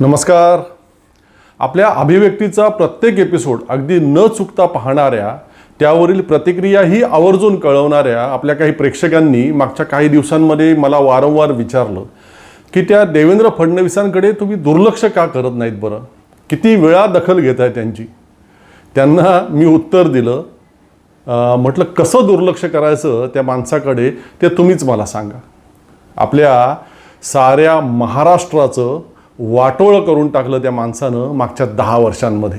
नमस्कार. आपल्या अभिव्यक्तीचा प्रत्येक एपिसोड अगदी न चुकता पाहणाऱ्या त्यावरील प्रतिक्रियाही आवर्जून कळवणाऱ्या आपल्या काही प्रेक्षकांनी मागच्या काही दिवसांमध्ये मला वारंवार विचारलं की त्या देवेंद्र फडणवीसांकडे तुम्ही दुर्लक्ष का करत नाहीत बरं? किती वेळा दखल घेत आहे त्यांची? त्यांना मी उत्तर दिलं म्हटलं कसं दुर्लक्ष करायचं त्या माणसाकडे ते तुम्हीच मला सांगा. आपल्या साऱ्या महाराष्ट्राचं वाटोळं करून टाकलं त्या माणसानं मागच्या दहा वर्षांमध्ये.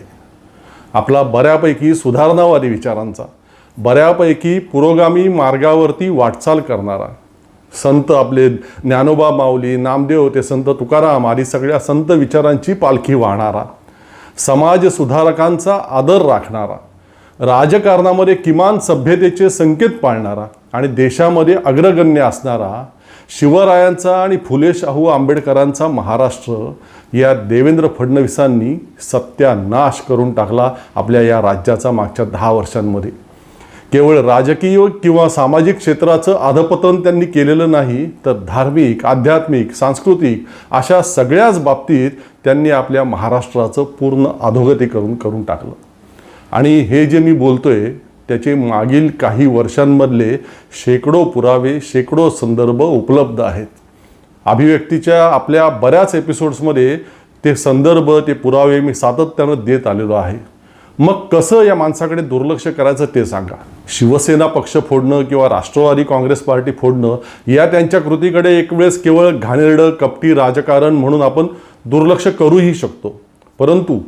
आपला बऱ्यापैकी सुधारणावादी विचारांचा बऱ्यापैकी पुरोगामी मार्गावरती वाटचाल करणारा संत आपले ज्ञानोबा माऊली नामदेव ते संत तुकाराम आदी सगळ्या संत विचारांची पालखी वाहणारा समाज सुधारकांचा आदर राखणारा राजकारणामध्ये किमान सभ्यतेचे संकेत पाळणारा आणि देशामध्ये अग्रगण्य असणारा शिवरायांचा आणि फुले शाहू आंबेडकरांचा महाराष्ट्र या देवेंद्र फडणवीसांनी सत्यानाश करून टाकला आपल्या या राज्याचा मागच्या दहा वर्षांमध्ये. केवळ राजकीय किंवा सामाजिक क्षेत्राचं अधपतन त्यांनी केलेलं नाही तर धार्मिक आध्यात्मिक सांस्कृतिक अशा सगळ्याच बाबतीत त्यांनी आपल्या महाराष्ट्राचं पूर्ण अधोगती करून करून टाकलं. आणि हे जे मी बोलतोय त्याचे मागील काही वर्षांमधले शेकडो पुरावे शेकडो संदर्भ उपलब्ध आहेत. अभिव्यक्तीच्या आपल्या बऱ्याच एपिसोड्समध्ये ते संदर्भ ते पुरावे मी सातत्यानं देत आलेलो आहे. मग कसं या माणसाकडे दुर्लक्ष करायचं ते सांगा. शिवसेना पक्ष फोडणं किंवा राष्ट्रवादी काँग्रेस पार्टी फोडणं या त्यांच्या कृतीकडे एक वेळेस केवळ घाणेरडं कपटी राजकारण म्हणून आपण दुर्लक्ष करूही शकतो. परंतु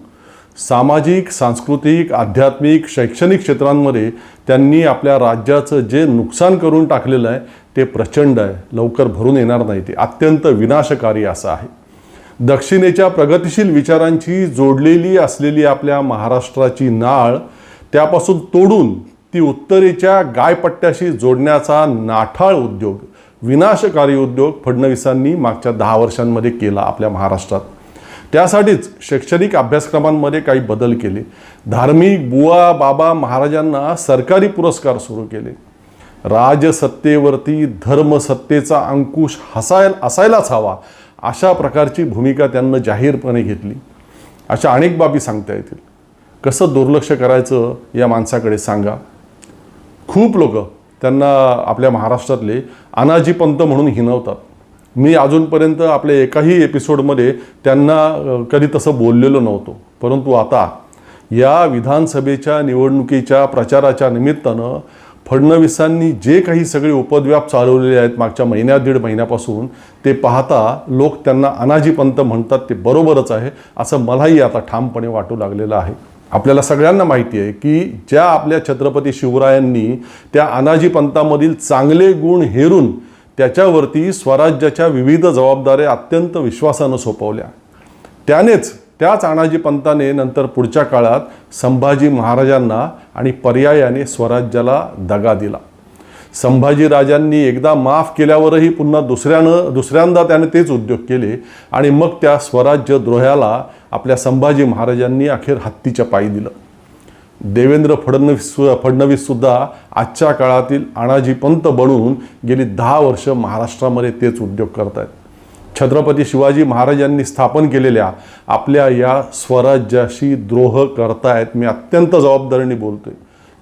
सामाजिक सांस्कृतिक आध्यात्मिक शैक्षणिक क्षेत्रांमध्ये त्यांनी आपल्या राज्याचं जे नुकसान करून टाकलेलं आहे ते प्रचंड आहे. लवकर भरून येणार नाही ते. अत्यंत विनाशकारी असं आहे. दक्षिणेच्या प्रगतिशील विचारांची जोडलेली असलेली आपल्या महाराष्ट्राची नाळ त्यापासून तोडून ती उत्तरेच्या गायपट्ट्याशी जोडण्याचा नाठाळ उद्योग विनाशकारी उद्योग फडणवीसांनी मागच्या दहा वर्षांमध्ये केला आपल्या महाराष्ट्रात. त्यासाठीच शैक्षणिक अभ्यासक्रमांमध्ये काही बदल केले. धार्मिक बुवा बाबा महाराजांना सरकारी पुरस्कार सुरू केले. राजसत्तेवरती धर्मसत्तेचा अंकुश हसाय असायलाच हवा अशा प्रकारची भूमिका त्यांना जाहीरपणे घेतली. अशा अनेक बाबी सांगता येतील. कसं दुर्लक्ष करायचं या माणसाकडे सांगा. खूप लोक त्यांना आपल्या महाराष्ट्रातले अनाजी पंत म्हणून हिनवतात. मी अजूनपर्यंत आपल्या एकाही एपिसोडमध्ये त्यांना कधी तसं बोललेलो नव्हतो. परंतु आता या विधानसभेच्या निवडणुकीच्या प्रचाराच्या निमित्तानं फडणवीसांनी जे काही सगळे उपद्व्याप चालवलेले आहेत मागच्या महिन्या दीड महिन्यापासून ते पाहता लोक त्यांना अनाजीपंत म्हणतात ते बरोबरच आहे असं मलाही आता ठामपणे वाटू लागलेलं आहे. आपल्याला सगळ्यांना माहिती आहे की ज्या आपल्या छत्रपती शिवरायांनी त्या अनाजीपंतामधील चांगले गुण हेरून त्याच्यावरती स्वराज्याच्या विविध जबाबदाऱ्या अत्यंत विश्वासानं सोपवल्या. त्यानेच त्याच आणाजी पंताने नंतर पुढच्या काळात संभाजी महाराजांना आणि पर्यायाने स्वराज्याला दगा दिला. संभाजी राजांनी एकदा माफ केल्यावरही पुन्हा दुसऱ्यानं दुसऱ्यांदा त्याने तेच उद्योग केले आणि मग त्या स्वराज्य द्रोह्याला आपल्या संभाजी महाराजांनी अखेर हत्तीच्या पायी दिलं. देवेंद्र फडणवीस फडणवीससुद्धा आजच्या काळातील अनाजी पंत बनून गेली दहा वर्ष महाराष्ट्रामध्ये तेच उद्योग करत आहेत छत्रपती शिवाजी महाराजांनी स्थापन केलेल्या आपल्या या स्वराज्याशी द्रोह करतायत मी अत्यंत जबाबदारीने बोलतोय.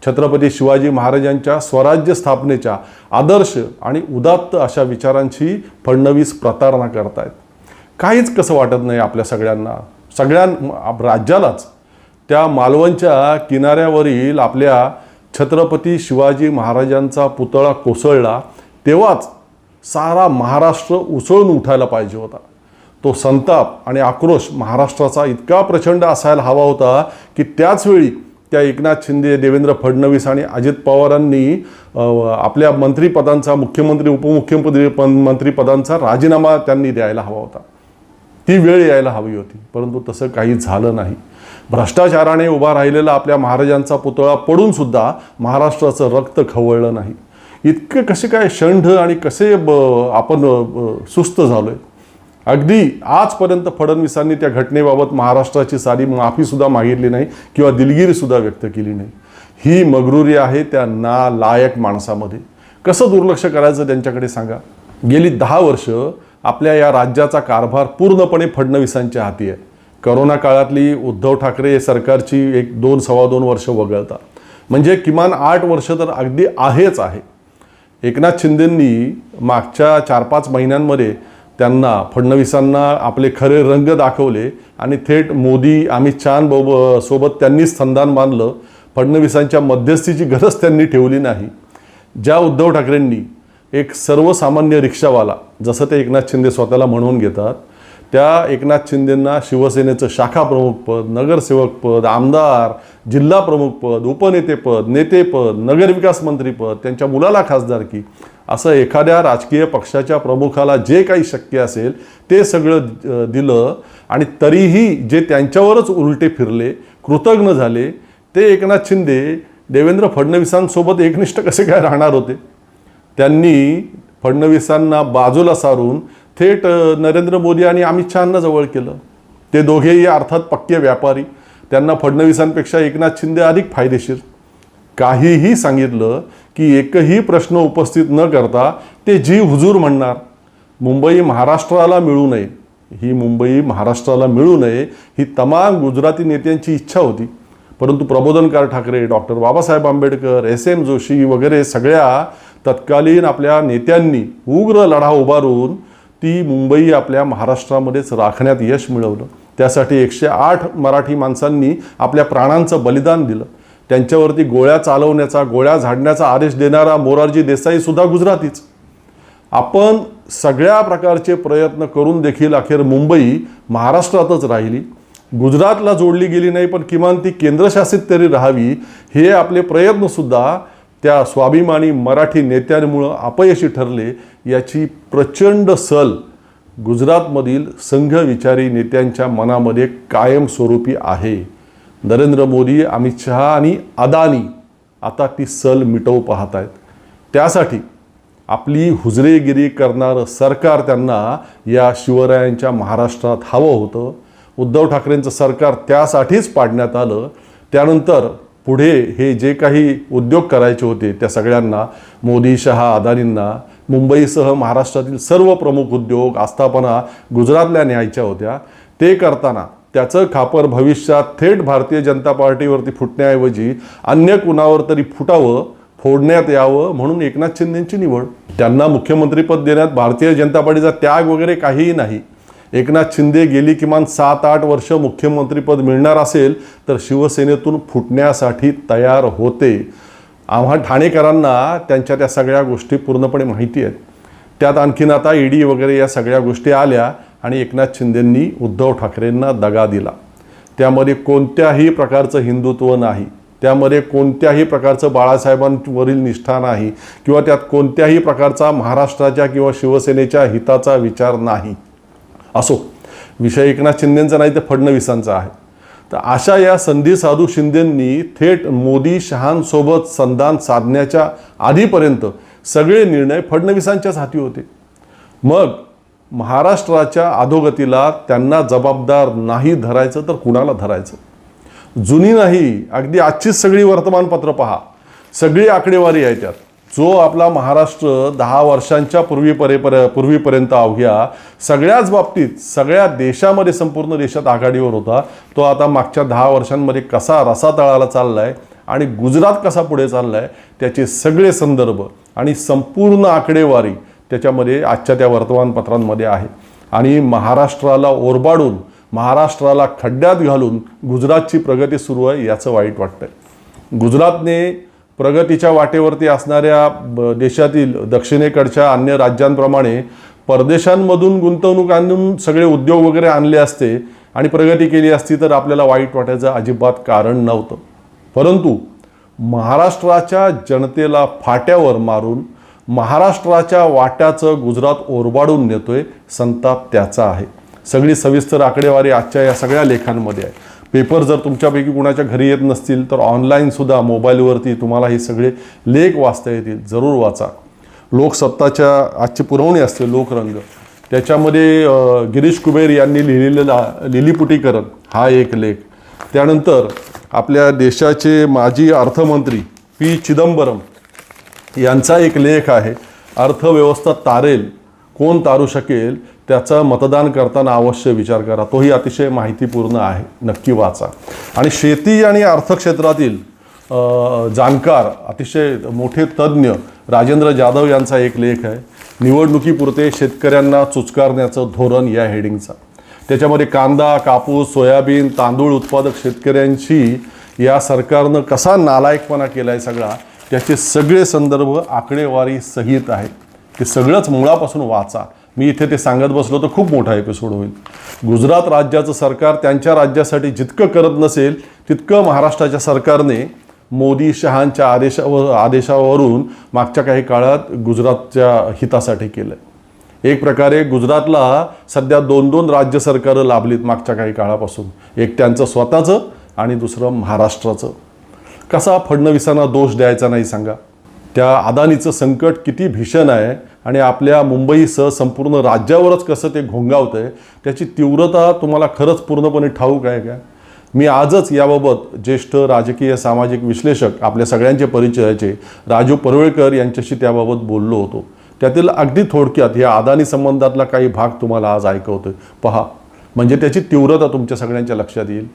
छत्रपती शिवाजी महाराजांच्या स्वराज्य स्थापनेच्या आदर्श आणि उदात्त अशा विचारांशी फडणवीस प्रतारणा करतायत. काहीच कसं वाटत नाही आपल्या सगळ्यांना. सगळ्या राज्यालाच. त्या मालवणच्या किनाऱ्यावरील आपल्या छत्रपती शिवाजी महाराजांचा पुतळा कोसळला तेव्हाच सारा महाराष्ट्र उसळून उठायला पाहिजे होता. तो संताप आणि आक्रोश महाराष्ट्राचा इतका प्रचंड असायला हवा होता की त्याचवेळी त्या एकनाथ शिंदे देवेंद्र फडणवीस आणि अजित पवारांनी आपल्या मंत्रिपदांचा मुख्यमंत्री उपमुख्यमंत्री पं- मंत्रिपदांचा राजीनामा त्यांनी द्यायला हवा होता. ती वेळ यायला हवी होती परंतु तसं काही झालं नाही. भ्रष्टाचाराने उभा राहिलेला आपल्या महाराजांचा पुतळा पडून सुद्धा महाराष्ट्राचं रक्त खवळलं नाही. इतके कसे काय षंढ आणि कसे ब आपण सुस्त सुस्त झालोय. अगदी आजपर्यंत फडणवीसांनी त्या घटनेबाबत महाराष्ट्राची सारी माफीसुद्धा मागितली नाही किंवा दिलगिरीसुद्धा व्यक्त केली नाही. ही मगरुरी आहे त्या नालायक माणसामध्ये. कसं दुर्लक्ष करायचं त्यांच्याकडे सांगा. गेली दहा वर्ष आपल्या या राज्याचा कारभार पूर्णपणे फडणवीसांच्या हाती आहे. करोना काळातली उद्धव ठाकरे सरकारची एक दोन सव्वा दोन वर्ष वगळता. म्हणजे किमान आठ वर्ष तर अगदी आहेच आहे. एकनाथ शिंदेंनी मागच्या चार पाच महिन्यांमध्ये त्यांना फडणवीसांना आपले खरे रंग दाखवले आणि थेट मोदी अमित चान बोब सोबत त्यांनी संधान बांधलं. फडणवीसांच्या मध्यस्थीची गरज त्यांनी ठेवली नाही. ज्या उद्धव ठाकरेंनी एक सर्वसामान्य रिक्षावाला जसं ते एकनाथ शिंदे स्वतःला म्हणून घेतात त्या एकनाथ शिंदेंना शिवसेनेचं शाखा प्रमुखपद नगरसेवक पद आमदार जिल्हा प्रमुखपद उपनेतेपद नेतेपद नगरविकास मंत्रीपद त्यांच्या मुलाला खासदारकी असं एखाद्या राजकीय पक्षाच्या प्रमुखाला जे काही शक्य असेल ते सगळं दिलं आणि तरीही जे त्यांच्यावरच उलटे फिरले कृतज्ञ झाले ते एकनाथ शिंदे देवेंद्र फडणवीसांसोबत एकनिष्ठ कसे काय राहणार होते? त्यांनी फडणवीसांना बाजूला सारून थेट नरेंद्र मोदी आणि अमित शहांना जवळ केलं. ते दोघेही अर्थात पक्के व्यापारी. त्यांना फडणवीसांपेक्षा एकनाथ शिंदे अधिक फायदेशीर. काहीही सांगितलं की एकही प्रश्न उपस्थित न करता ते जी हुजूर म्हणणार मुंबई महाराष्ट्राला मिळू नये. ही मुंबई महाराष्ट्राला मिळू नये ही तमाम गुजराती नेत्यांची इच्छा होती. परंतु Prabodhankar Thackeray doctor Babasaheb Ambedkar S M Joshi वगैरे सगळ्या तत्कालीन आपल्या नेत्यांनी उग्र लढा उभारून ती मुंबई आपल्या महाराष्ट्रामध्येच राखण्यात यश मिळवलं. त्यासाठी एकशे आठ मराठी माणसांनी आपल्या प्राणांचं बलिदान दिलं. त्यांच्यावरती गोळ्या चालवण्याचा गोळ्या झाडण्याचा आदेश देणारा मोरारजी देसाई सुद्धा गुजरातीच. आपण सगळ्या प्रकारचे प्रयत्न करून देखील अखेर मुंबई महाराष्ट्रातच राहिली. गुजरातला जोडली गेली नाही पण किमान ती केंद्रशासित तरी राहावी हे आपले प्रयत्नसुद्धा त्या स्वाभिमानी मराठी नेत्यांमुळं अपयशी ठरले याची प्रचंड सल गुजरातमधील संघविचारी नेत्यांच्या मनामध्ये कायमस्वरूपी आहे. नरेंद्र मोदी अमित शहा आणि अदानी आता ती सल मिटवू पाहत आहेत त्यासाठी आपली हुजरेगिरी करणारं सरकार त्यांना या शिवरायांच्या महाराष्ट्रात हवं होतं. उद्धव ठाकरेंचं सरकार त्यासाठीच पाडण्यात आलं. त्यानंतर पुढे हे जे काही उद्योग करायचे होते त्या सगळ्यांना मोदी शहा अदानींना मुंबईसह महाराष्ट्रातील सर्व प्रमुख उद्योग आस्थापना गुजरातल्या न्यायच्या होत्या. ते करताना त्याचं खापर भविष्यात थेट भारतीय जनता पार्टीवरती फुटण्याऐवजी अन्य कुणावर तरी फुटावं फोडण्यात यावं म्हणून एकनाथ शिंदेची निवड. त्यांना मुख्यमंत्रीपद देण्यात भारतीय जनता पार्टीचा त्याग वगैरे काहीही नाही. एकनाथ शिंदे गेली किमान सात आठ वर्ष मुख्यमंत्रीपद मिळणार असेल तर शिवसेनेतून फुटण्यासाठी तयार होते. आम्हा ठाणेकरांना त्यांच्या त्या सगळ्या गोष्टी पूर्णपणे माहिती आहेत. त्यात आणखीन आता ईडी वगैरे या सगळ्या गोष्टी आल्या आणि एकनाथ शिंदेंनी उद्धव ठाकरेंना दगा दिला. त्यामध्ये कोणत्याही प्रकारचं हिंदुत्व नाही. त्यामध्ये कोणत्याही प्रकारचं बाळासाहेबांवरील निष्ठा नाही किंवा त्यात कोणत्याही प्रकारचा महाराष्ट्राच्या किंवा शिवसेनेच्या हिताचा विचार नाही. असो विषय एकनाथ शिंदेंचा नाही तर फडणवीसांचा आहे. तर अशा या संधी साधू शिंदेंनी थेट मोदी शहांसोबत संधान साधण्याच्या आधीपर्यंत सगळे निर्णय फडणवीसांच्याच हाती होते. मग महाराष्ट्राच्या अधोगतीला त्यांना जबाबदार नाही धरायचं तर कुणाला धरायचं? जुनी नाही अगदी आजचीच सगळी वर्तमानपत्र पहा. सगळी आकडेवारी आहे त्यात जो आपला महाराष्ट्र दहा वर्षांच्या पूर्वीपरेपर पूर्वीपर्यंत अवघ्या सगळ्याच बाबतीत सगळ्या देशामध्ये संपूर्ण देशात आघाडीवर होता तो आता मागच्या दहा वर्षांमध्ये कसा रसातळाला चालला आहे आणि गुजरात कसा पुढे चालला आहे त्याचे सगळे संदर्भ आणि संपूर्ण आकडेवारी त्याच्यामध्ये आजच्या त्या वर्तमानपत्रांमध्ये आहे. आणि महाराष्ट्राला ओरबाडून महाराष्ट्राला खड्ड्यात घालून गुजरातची प्रगती सुरू आहे याचं वाईट वाटतं गुजरातने प्रगतीच्या वाटेवरती असणाऱ्या देशातील दक्षिणेकडच्या अन्य राज्यांप्रमाणे परदेशांमधून गुंतवणूक आणून सगळे उद्योग वगैरे आणले असते आणि प्रगती केली असती तर आपल्याला वाईट वाटायचं अजिबात कारण नव्हतं. परंतु महाराष्ट्राच्या जनतेला फाट्यावर मारून महाराष्ट्राच्या वाट्याचं गुजरात ओरबाडून नेतोय संताप त्याचा आहे. सगळी सविस्तर आकडेवारी आजच्या या सगळ्या लेखांमध्ये आहे. पेपर जर तुमच्यापैकी कुणाच्या घरी येत नसतील तर ऑनलाईनसुद्धा मोबाईलवरती तुम्हाला हे सगळे लेख वाचता येतील. जरूर वाचा. लोकसत्ताच्या आजची पुरवणी असते लोकरंग. त्याच्यामध्ये गिरीश कुबेर यांनी लिहिलेला लिलीपुटीकरण हा एक लेख. त्यानंतर आपल्या देशाचे माजी अर्थमंत्री पी. चिदंबरम यांचा एक लेख आहे अर्थव्यवस्था तारेल कोण तारू शकेल? त्याचा मतदान करताना अवश्य विचार करा. तोही अतिशय माहितीपूर्ण आहे. नक्की वाचा. आणि शेती आणि अर्थक्षेत्रातील जाणकार अतिशय मोठे तज्ज्ञ राजेंद्र जाधव यांचा एक लेख आहे. निवडणुकीपुरते शेतकऱ्यांना चुचकारण्याचं धोरण या हेडिंगचा. त्याच्यामध्ये कांदा कापूस सोयाबीन तांदूळ उत्पादक शेतकऱ्यांशी या सरकारनं कसा नालायकपणा केला आहे सगळा त्याचे सगळे संदर्भ आकडेवारी सहित आहेत. ते सगळंच मुळापासून वाचा. मी इथे ते सांगत बसलो तर खूप मोठा एपिसोड होईल. गुजरात राज्याचं सरकार त्यांच्या राज्यासाठी जितकं करत नसेल तितकं महाराष्ट्राच्या सरकारने मोदी शहांच्या आदेशावर आदेशावरून मागच्या काही काळात गुजरातच्या हितासाठी केलं एक प्रकारे गुजरातला सध्या दोन दोन राज्य सरकारं लाभलीत मागच्या काही काळापासून. एक त्यांचं स्वतःचं आणि दुसरं महाराष्ट्राचं. कसा फडणवीसांना दोष द्यायचा नाही सांगा. त्या अदानीचं संकट किती भीषण आहे आणि आपल्या मुंबईसह संपूर्ण राज्यावरच कसं ते घोंगावतं आहे त्याची तीव्रता तुम्हाला खरंच पूर्णपणे ठाऊक आहे का? मी आजच याबाबत ज्येष्ठ राजकीय सामाजिक विश्लेषक आपल्या सगळ्यांचे परिचयाचे राजू परुळेकर यांच्याशी त्याबाबत बोललो होतो. त्यातील अगदी थोडक्यात या अदानी संबंधातला काही भाग तुम्हाला आज ऐकवतोय. पहा म्हणजे त्याची तीव्रता तुमच्या सगळ्यांच्या लक्षात येईल?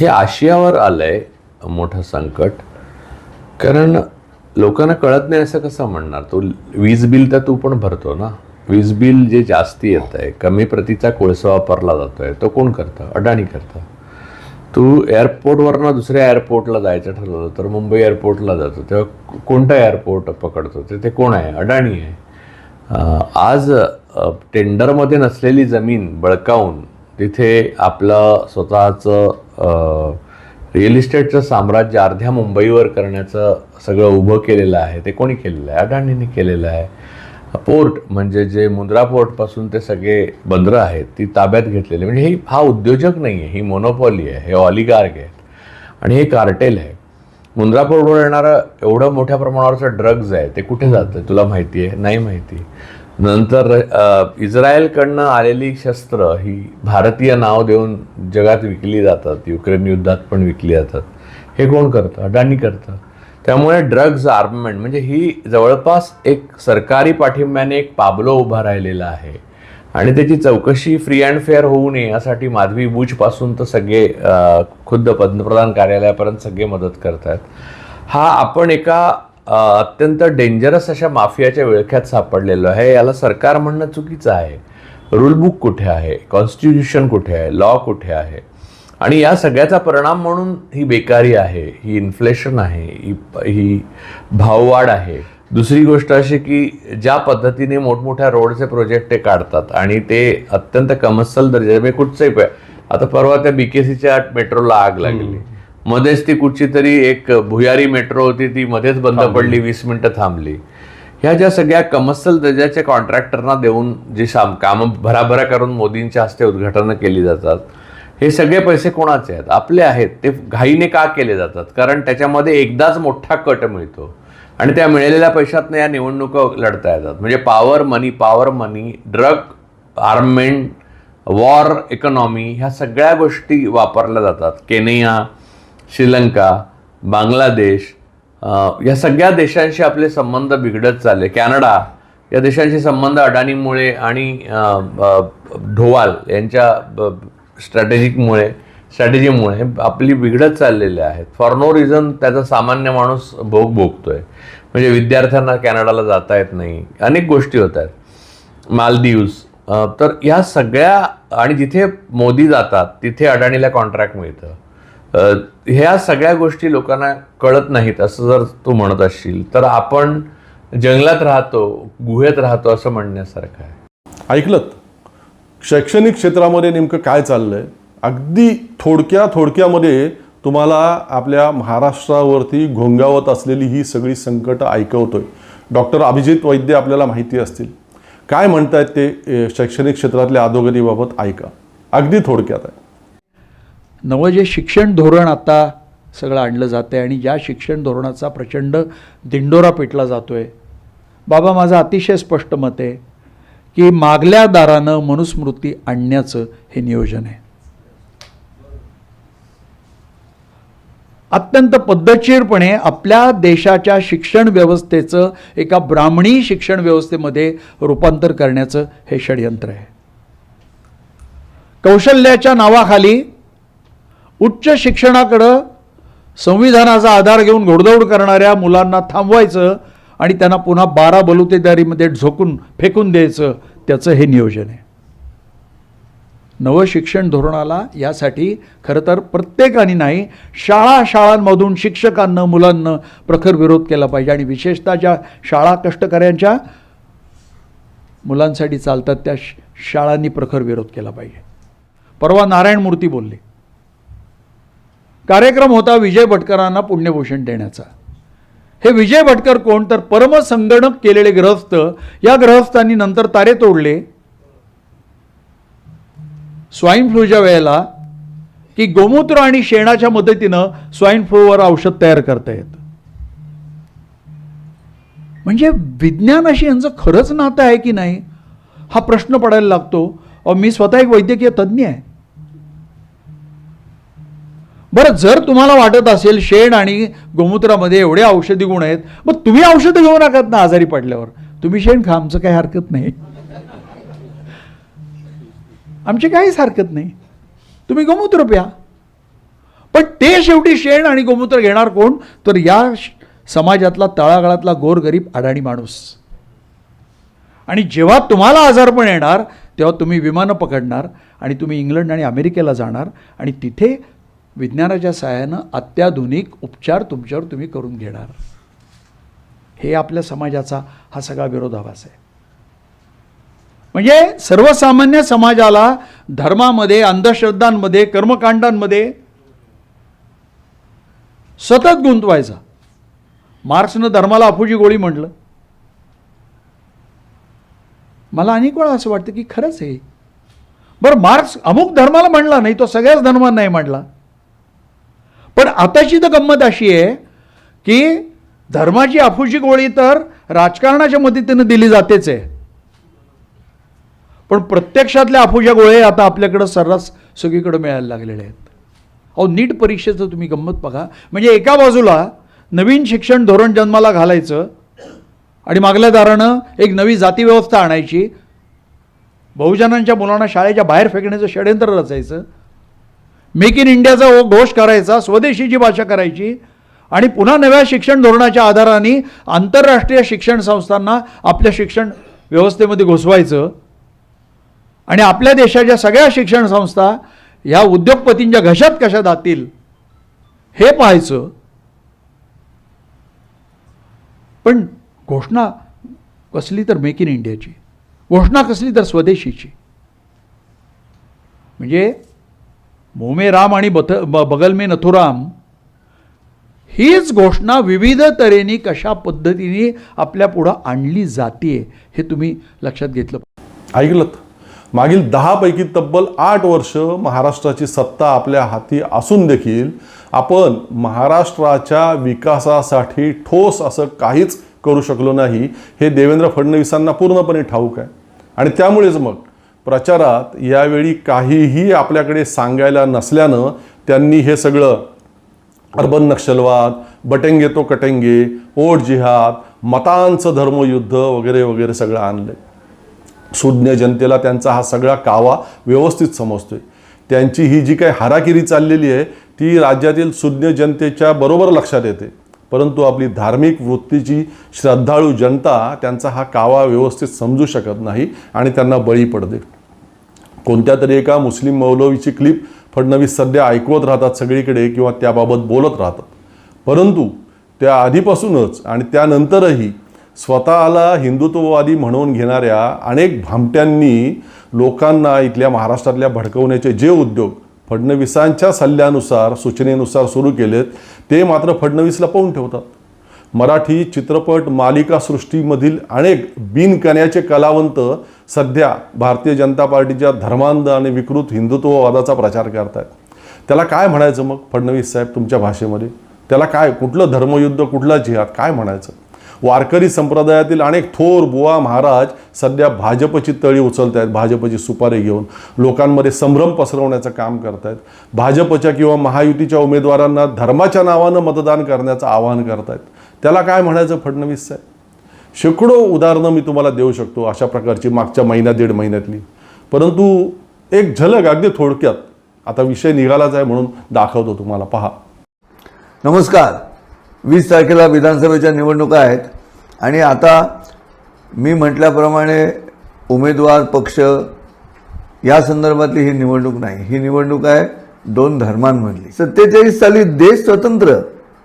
हे आशियावर आलंय मोठं संकट कारण लोकांना कळत नाही असं कसं म्हणणार? तो वीज बिल तर तू पण भरतो ना? वीज बिल जे जास्ती येत आहे कमी प्रतीचा कोळसा वापरला जातो आहे तो कोण करतं? अडाणी करतं. तू एअरपोर्टवरनं दुसऱ्या एअरपोर्टला जायचं ठरवलं तर मुंबई एअरपोर्टला जातो. तेव्हा कोणता एअरपोर्ट पकडतो? ते ते कोण आहे? अडाणी आहे. आज टेंडरमध्ये नसलेली जमीन बळकावून तिथे आपलं स्वतःचं रिअल इस्टेटचं साम्राज्य अर्ध्या मुंबईवर करण्याचं सगळं उभं केलेलं आहे ते कोणी केलेलं आहे? अडाणीने केलेलं आहे. पोर्ट म्हणजे जे मुंद्रा पोर्टपासून ते सगळे बंदरं आहेत ती ताब्यात घेतलेली म्हणजे ही हा उद्योजक नाही आहे ही मोनोपॉली आहे हे ऑलिगार्ग आहेत. आणि हे कार्टेल आहे. मुंद्रा पोर्टवर येणारं एवढं मोठ्या प्रमाणावरचं ड्रग्ज आहे ते कुठे जातं? तुला माहिती आहे? नाही माहिती. नंतर इस्रायलकडनं आलेली शस्त्र ही भारतीय नाव देऊन जगात विकली जातात. युक्रेन युद्धात पण विकली जातात. हे कोण करतं? अडाणी करतं. त्यामुळे ड्रग्ज आर्ममेंट म्हणजे ही जवळपास एक सरकारी पाठिंब्याने एक पाबलो उभा राहिलेला आहे. आणि त्याची चौकशी फ्री अँड फेअर होऊ नये यासाठी माधवी बूजपासून तर सगळे खुद्द पंतप्रधान कार्यालयापर्यंत सगळे मदत करत आहेत हा आपण एका अत्यंत डेंजरस अशा माफियाच्या विळख्यात सापडलेलो आहे. याला सरकार म्हणणं चुकीचं आहे. रुलबुक कुठे आहे? कॉन्स्टिट्यूशन कुठे आहे? लॉ कुठे आहे? आणि या सगळ्याचा परिणाम म्हणून ही बेकारी आहे ही इन्फ्लेशन आहे ही ही भाववाढ आहे. दुसरी गोष्ट अशी की ज्या पद्धतीने मोठमोठ्या रोडचे प्रोजेक्ट ते काढतात आणि ते अत्यंत कमसल दर्जा म्हणजे कुठचंही प- आता परवा त्या बीकेसीच्या मेट्रोला आग लागली. मध्येच ती कुठची तरी एक भुयारी मेट्रो होती ती मध्येच बंद पडली वीस मिनिटं थांबली. ह्या ज्या सगळ्या कमर्शियल दर्जाच्या कॉन्ट्रॅक्टरना देऊन जी साम कामं भराभरा करून मोदींच्या हस्ते उद्घाटनं केली जातात हे सगळे पैसे कोणाचे आहेत? आपले आहेत. ते घाईने का केले जातात? कारण त्याच्यामध्ये एकदाच मोठा कट मिळतो. आणि त्या मिळालेल्या पैशातनं या निवडणुका लढता येतात. म्हणजे power money power money drug armament war economy ह्या सगळ्या गोष्टी वापरल्या जातात. केनिया श्रीलंका बांगलादेश या सगळ्या देशांशी आपले संबंध बिघडत चालले. कॅनडा या देशांशी संबंध अडाणीमुळे आणि ढोवाल यांच्या स्ट्रॅटेजिकमुळे स्ट्रॅटेजीमुळे आपली बिघडत चाललेले आहेत. फॉर नो रिझन त्याचा सामान्य माणूस भोग भोगतोय. म्हणजे विद्यार्थ्यांना कॅनडाला जाता येत नाही. अनेक गोष्टी होत आहेत. मालदीव्स तर ह्या सगळ्या आणि जिथे मोदी जातात तिथे अडाणीला कॉन्ट्रॅक्ट मिळतं. ह्या सगळ्या गोष्टी लोकांना कळत नाहीत असं जर तू म्हणत असशील तर आपण जंगलात राहतो गुहेत राहतो असं म्हणण्यासारखं आहे. ऐकलत शैक्षणिक क्षेत्रामध्ये नेमकं काय चाललंय? अगदी थोडक्या थोडक्यामध्ये तुम्हाला आपल्या महाराष्ट्रावरती घोंगावत असलेली ही सगळी संकटं ऐकवतोय. डॉक्टर अभिजित वैद्य आपल्याला माहिती असतील. काय म्हणतायत ते शैक्षणिक क्षेत्रातल्या अधोगतीबाबत? ऐका. अगदी थोडक्यात आहे. नवं जे शिक्षण धोरण आता सगळं आणलं जातं आहे आणि ज्या शिक्षण धोरणाचा प्रचंड दिंडोरा पेटला जातो आहे बाबा माझं अतिशय स्पष्ट मत आहे की मागल्या दारानं मनुस्मृती आणण्याचं हे नियोजन आहे. अत्यंत पद्धतशीरपणे आपल्या देशाच्या शिक्षण व्यवस्थेचं एका ब्राह्मणी शिक्षण व्यवस्थेमध्ये रूपांतर करण्याचं हे षडयंत्र आहे. कौशल्याच्या नावाखाली उच्च शिक्षणाकडं संविधानाचा आधार घेऊन घोडदौड करणाऱ्या मुलांना थांबवायचं आणि त्यांना पुन्हा बारा बलुतेदारीमध्ये झोकून फेकून द्यायचं त्याचं हे नियोजन आहे. नवं शिक्षण धोरणाला यासाठी खरं तर प्रत्येकाने नाही शाळा शाळांमधून शिक्षकांना मुलांना प्रखर विरोध केला पाहिजे आणि विशेषतः ज्या शाळा कष्टकऱ्यांच्या मुलांसाठी चालतात त्या शाळांनी प्रखर विरोध केला पाहिजे. परवा नारायण मूर्ती बोलले कार्यक्रम होता विजय भटकरांना पुण्यभूषण देण्याचा. हे विजय भटकर कोण? तर परमसंगणक केलेले ग्रहस्थ. या ग्रहस्थांनी नंतर तारे तोडले. स्वाईन फ्लूच्या वेळेला की गोमूत्र आणि शेणाच्या मदतीनं स्वाईन फ्लूवर औषध तयार करता येतं. म्हणजे विज्ञानाशी यांचं खरंच नातं आहे की नाही? हा प्रश्न पडायला लागतो. मी स्वतः एक वैद्यकीय तज्ज्ञ आहे. बरं जर तुम्हाला वाटत असेल शेण आणि गोमूत्रामध्ये एवढे औषधी गुण आहेत मग तुम्ही औषधं घेऊ नकात ना आजारी पडल्यावर. तुम्ही शेण खा आमचं काही हरकत नाही. आमची काहीच हरकत नाही. तुम्ही गोमूत्र प्या. पण ते शेवटी शेण आणि गोमूत्र घेणार कोण? तर या समाजातला तळागाळातला गोरगरीब अडाणी माणूस. आणि जेव्हा तुम्हाला आजारपण येणार तेव्हा तुम्ही विमानं पकडणार आणि तुम्ही इंग्लंड आणि अमेरिकेला जाणार आणि तिथे विज्ञानाच्या सहाय्यानं अत्याधुनिक उपचार तुमच्यावर तुम्ही करून घेणार. हे आपल्या समाजाचा हा सगळा विरोधाभास आहे. म्हणजे सर्वसामान्य समाजाला धर्मामध्ये अंधश्रद्धांमध्ये कर्मकांडांमध्ये सतत गुंतवायचा. मार्क्सनं धर्माला अफूजी गोळी म्हटलं. मला अनेक वेळा असं वाटतं की खरंच आहे बरं मार्क्स अमुक धर्माला म्हणला नाही तो सगळ्याच धर्मांना नाही म्हणला. पण आताची तर गंमत अशी आहे की धर्माची आफुशी गोळी तर राजकारणाच्या मदतीनं दिली जातेच आहे. पण प्रत्यक्षातल्या आफुशा गोळे आता आपल्याकडं सर्रास सगळीकडे मिळायला लागलेले आहेत. अहो नीट परीक्षेचं तुम्ही गंमत बघा. म्हणजे एका बाजूला नवीन शिक्षण धोरण जन्माला घालायचं आणि मागल्या दारानं एक नवी जातीव्यवस्था आणायची. बहुजनांच्या मुलांना शाळेच्या बाहेर फेकण्याचं षडयंत्र रचायचं. मेक इन इंडियाचा घोष करायचा स्वदेशीची भाषा करायची आणि पुन्हा नव्या शिक्षण धोरणाच्या आधाराने आंतरराष्ट्रीय शिक्षण संस्थांना आपल्या शिक्षण व्यवस्थेमध्ये घुसवायचं. आणि आपल्या देशाच्या सगळ्या शिक्षण संस्था ह्या उद्योगपतींच्या घशात कशा जातील हे पाहायचं. पण घोषणा कसली तर मेक इन इंडियाची घोषणा कसली तर स्वदेशीची. म्हणजे मोमे राम आणि बथ बगल में नथुराम हीच घोषणा विविध तऱ्हेने कशा पद्धतीने आपल्या पुढं आणली जाते हे तुम्ही लक्षात घेतलं ऐकलं मागील दहापैकी तब्बल आठ वर्ष महाराष्ट्राची सत्ता आपल्या हाती असून देखील आपण महाराष्ट्राच्या विकासासाठी ठोस असं काहीच करू शकलो नाही हे देवेंद्र फडणवीसांना पूर्णपणे ठाऊक आहे. आणि त्यामुळेच मग प्रचारात यावेळी काहीही आपल्याकडे सांगायला नसल्यानं त्यांनी हे सगळं अर्बन नक्षलवाद बटेंगे तो कटेंगे ओट जिहाद मतांचं धर्मयुद्ध वगैरे वगैरे सगळं आणलंय. सुज्ञ जनतेला त्यांचा हा सगळा कावा व्यवस्थित समजतोय. त्यांची ही जी काही हाराकिरी चाललेली आहे ती राज्यातील सुज्ञ जनतेच्या बरोबर लक्षात येते. परंतु आपली धार्मिक वृत्तीची श्रद्धाळू जनता त्यांचा हा कावा व्यवस्थित समजू शकत नाही आणि त्यांना बळी पडते. कोणत्या तरी एका मुस्लिम मौलवीची क्लिप फडणवीस सध्या ऐकवत राहतात सगळीकडे किंवा त्याबाबत बोलत राहतात. परंतु त्या आधीपासूनच आणि त्यानंतरही स्वतःला हिंदुत्ववादी म्हणून घेणाऱ्या अनेक भामट्यांनी लोकांना इथल्या महाराष्ट्रातल्या भडकवण्याचे जे उद्योग फडणवीसांच्या सल्ल्यानुसार सूचनेनुसार सुरू केलेत ते मात्र फडणवीस लपवून ठेवतात. मराठी चित्रपट मालिकासृष्टीमधील अनेक बिनकण्याचे कलावंत सध्या भारतीय जनता पार्टीच्या धर्मांध आणि विकृत हिंदुत्ववादाचा प्रचार करतायत. त्याला काय म्हणायचं मग? फडणवीस साहेब तुमच्या भाषेमध्ये. त्याला काय कुठलं धर्मयुद्ध कुठला जिहाद? काय म्हणायचं? वारकरी संप्रदायातील अनेक थोर बुवा महाराज सध्या भाजपची तळी उचलत आहेत भाजपची सुपारी घेऊन. लोकांमध्ये संभ्रम पसरवण्याचं काम करतायत. भाजपच्या किंवा महायुतीच्या उमेदवारांना धर्माच्या नावानं मतदान करण्याचं आवाहन करतायत. त्याला काय म्हणायचं फडणवीस साहेब? शेकडो उदाहरणं मी तुम्हाला देऊ शकतो अशा प्रकारची मागच्या महिना दीड महिन्यातली. परंतु एक झलक अगदी थोडक्यात आता विषय निघालाच आहे म्हणून दाखवतो तुम्हाला. पहा. नमस्कार. वीस तारखेला विधानसभेच्या निवडणुका आहेत आणि आता मी म्हटल्याप्रमाणे उमेदवार पक्ष या संदर्भातली ही निवडणूक नाही. ही निवडणूक आहे दोन धर्मांमधली. सत्तेचाळीस साली देश स्वतंत्र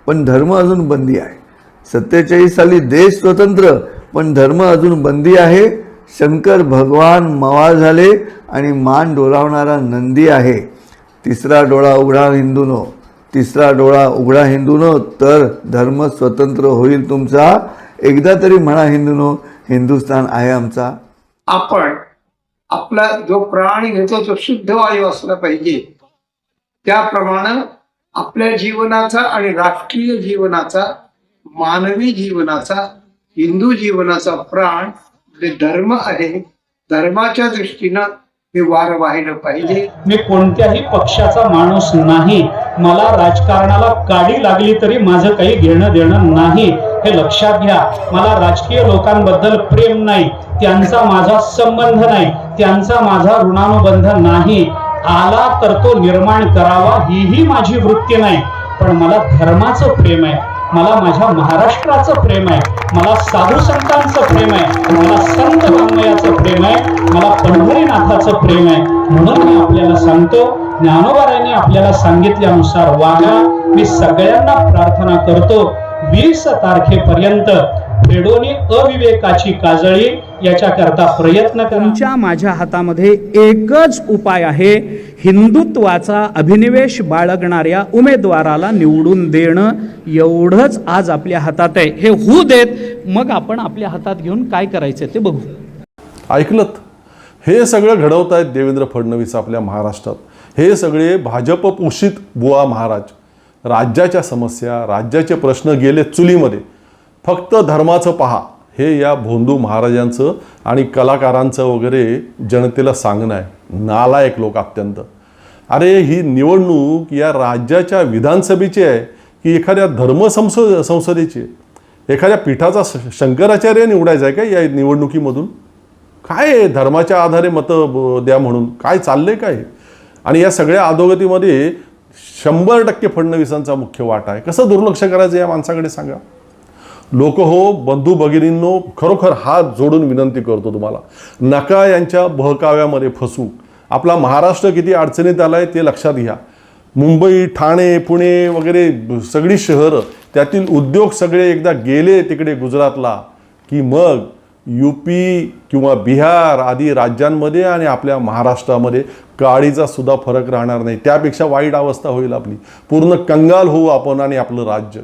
पण धर्म अजून बंदी आहे. सत्तेचाळीस साली देश स्वतंत्र पण धर्म अजून बंदी आहे. शंकर भगवान मवाळ झाले आणि मान डोलावणारा नंदी आहे. तिसरा डोळा उघडा हिंदूनो. तिसरा डोळा उघडा हिंदूनो तर धर्म स्वतंत्र होईल तुमचा. एकदा तरी म्हणा हिंदूनो हिंदुस्थान आहे आमचा. आपण आपला जो प्राण घेतो तो शुद्ध वायू असला पाहिजे त्याप्रमाणे आपल्या जीवनाचा आणि राष्ट्रीय जीवनाचा मानवी जीवनाचा हिंदू जीवनाचा प्राण जे धर्म आहे धर्माच्या दृष्टीनं हे वार वाहिलं पाहिजे. मी कोणत्याही पक्षाचा माणूस नाही. मला राजकारणाला काडी लागली तरी माझं काही घेणं देणं नाही. हे लक्षात घ्या. मला राजकीय लोकांबद्दल प्रेम नाही. त्यांचा माझा संबंध नाही. त्यांचा माझा ऋणानुबंध नाही. आला तर तो निर्माण करावा हीही माझी वृत्ती नाही. पण मला धर्माचं प्रेम आहे. मला माझ्या महाराष्ट्राचं प्रेम आहे. मला साधू संतांचं प्रेम आहे. मला संत वाङ्मयाचं प्रेम आहे. मला पंढरीनाथाचं प्रेम आहे. म्हणून मी आपल्याला सांगतो ज्ञानोबारायांनी आपल्याला सांगितल्यानुसार वागा. मी सगळ्यांना प्रार्थना करतो वीस तारखेपर्यंत फेडोनी अविवेकाची काजळी याच्याकरता प्रयत्न करा. तुमच्या माझ्या हातामध्ये एकच उपाय आहे. हिंदुत्वाचा अभिनिवेश बाळगणाऱ्या उमेदवाराला निवडून देणं एवढंच आज आपल्या हातात आहे. हे होऊ देत मग आपण आपल्या हातात घेऊन काय करायचं ते बघू. ऐकलत? हे सगळं घडवत आहेत देवेंद्र फडणवीस आपल्या महाराष्ट्रात. हे सगळे भाजप पोषित बुवा महाराज. राज्याच्या समस्या राज्याचे प्रश्न गेले चुलीमध्ये. फक्त धर्माचं पहा. हे या भोंदू महाराजांचं आणि कलाकारांचं वगैरे जनतेला सांगणं आहे. नालायक लोक अत्यंत. अरे ही निवडणूक या राज्याच्या विधानसभेची आहे की एखाद्या धर्म संस संसदेची? आहे एखाद्या पीठाचा शंकराचार्य निवडायचा आहे का या निवडणुकीमधून? काय आहे? धर्माच्या आधारे मतं द्या म्हणून. काय चाललंय काय? आणि या सगळ्या अधोगतीमध्ये शंभर टक्के फडणवीसांचा मुख्य वाटा आहे. कसं दुर्लक्ष करायचं या माणसाकडे सांगा. लोक हो बंधू भगिनींनो खरोखर हात जोडून विनंती करतो तुम्हाला. नका यांच्या बहकाव्यामध्ये फसू. आपला महाराष्ट्र किती अडचणीत आला आहे ते लक्षात घ्या. मुंबई ठाणे पुणे वगैरे सगळी शहरं त्यातील उद्योग सगळे एकदा गेले तिकडे गुजरातला की मग यू पी किंवा बिहार आदी राज्यांमध्ये आणि आपल्या महाराष्ट्रामध्ये काळीचा सुद्धा फरक राहणार नाही. त्यापेक्षा वाईट अवस्था होईल आपली. पूर्ण कंगाल होऊ आपण आणि आपलं राज्य.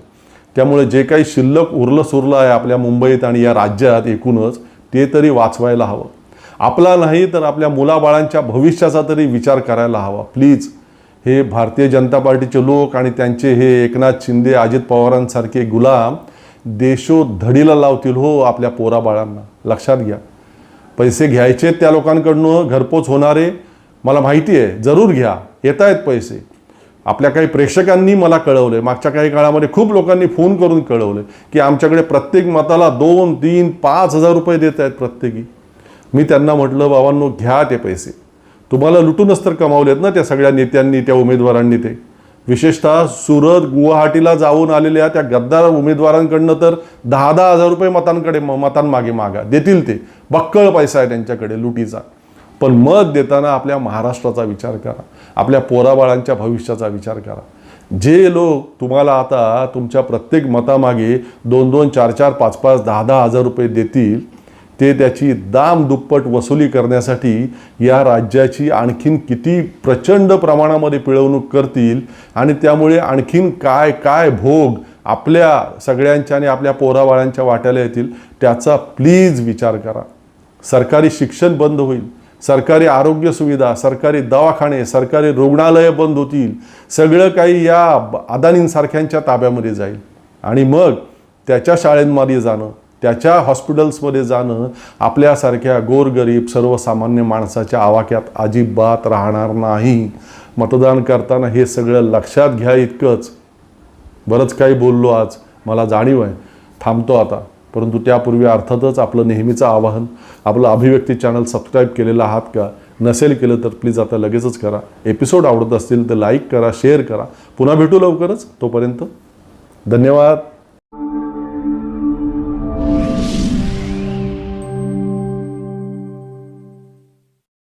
त्यामुळे जे काही शिल्लक उरलं सुरलं आहे आपल्या मुंबईत आणि या राज्यात एकूणच ते तरी वाचवायला हवं. आपला नाही तर आपल्या मुलाबाळांच्या भविष्याचा तरी विचार करायला हवा. प्लीज हे भारतीय जनता पार्टीचे लोक आणि त्यांचे हे एकनाथ शिंदे अजित पवारांसारखे गुलाम देशोधडीला लावतील हो आपल्या पोराबाळांना. लक्षात घ्या. पैसे घ्यायचे त्या लोकांकडनं घरपोच होणारे. मला माहिती आहे जरूर घ्या. येत आहेत पैसे. आपल्या काही प्रेक्षकांनी मला कळवले मागच्या काही काळामध्ये खूप लोकांनी फोन करून कळवले की आमच्याकडे प्रत्येक मताला दोन तीन पाच हजार रुपये देत आहेत प्रत्येकी. मी त्यांना म्हटलं बाबांनो घ्या ते पैसे. तुम्हाला लुटूनच तर कमावलेत ना त्या सगळ्या नेत्यांनी त्या उमेदवारांनी ते. विशेषतः सुरत गुवाहाटीला जाऊन आलेल्या त्या गद्दार उमेदवारांकडनं तर दहा दहा हजार रुपये मतांकडे म- मतांमागे मागा. देतील ते. बक्कळ पैसा आहे त्यांच्याकडे लुटीचा. पण मत देताना आपल्या महाराष्ट्राचा विचार करा. आपल्या पोराबाळांच्या भविष्याचा विचार करा. जे लोक तुम्हाला आता तुमच्या प्रत्येक मतामागे दोन दोन चार चार पाच पाच दहा दहा हजार रुपये देतील ते त्याची दाम दुप्पट वसुली करण्यासाठी या राज्याची आणखीन किती प्रचंड प्रमाणामध्ये पिळवणूक करतील आणि त्यामुळे आणखीन काय काय भोग आपल्या सगळ्यांच्या आणि आपल्या पोराबाळांच्या वाट्याला येतील त्याचा प्लीज विचार करा. सरकारी शिक्षण बंद होईल. सरकारी आरोग्य सुविधा सरकारी दवाखाने सरकारी रुग्णालयं बंद होतील. सगळं काही या अदानींसारख्यांच्या ताब्यामध्ये जाईल. आणि मग त्याच्या शाळेंमध्ये जाणं त्याच्या हॉस्पिटल्समध्ये जाणं आपल्यासारख्या गोरगरीब सर्वसामान्य माणसाच्या आवाक्यात अजिबात राहणार नाही. मतदान करताना हे सगळं लक्षात घ्या इतकंच. बरंच काही बोललो आज. मला जाणीव आहे. थांबतो आता. परंतु त्यापूर्वी अर्थातच आपलं नेहमीचं आवाहन आपलं अभिव्यक्ती चॅनल सबस्क्राईब केलेलं आहात का नसेल केलं तर प्लीज आता लगेचच करा. एपिसोड आवडत असतील तर लाईक करा शेअर करा. पुन्हा भेटू लवकरच. तोपर्यंत धन्यवाद.